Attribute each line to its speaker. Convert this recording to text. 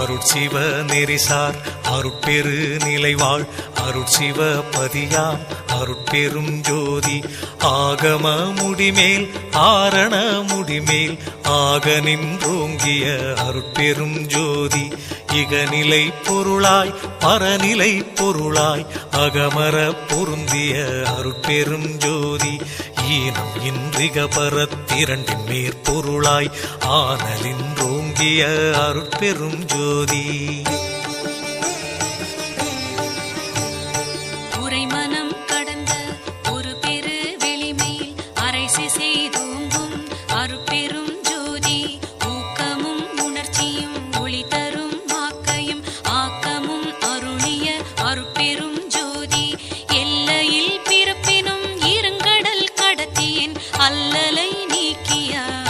Speaker 1: அருட்சிவ நெறிசார் அருட்பெரு நிலைவாழ் அருட்சிவ பதியாம் அருட்பெரும் ஜோதி. ஆகம முடிமேல் ஆரண முடிமேல் ஆக நின்றோங்கிய அருட்பெரும் ஜோதி. இகநிலை பொருளாய் பரநிலை பொருளாய் அகமர பொருந்திய அருட்பெரும் ஜோதி. ஈனம் இன்றிக பரத்திரண்டின் மேற்பொருளாய் ஆனலின்றோங்கிய அருட்பெரும் ஜோதி ஜோதி.
Speaker 2: உரைமனம் கடந்த ஒரு பெரு வெளிமையில் அரைசி செய்தோங்கும் அருப்பெரும் ஜோதி. ஊக்கமும் உணர்ச்சியும் ஒளி தரும் ஆக்கையும் ஆக்கமும் அருளிய அருப்பெரும் ஜோதி. எல்லையில் பிறப்பினும் இருங்கடல்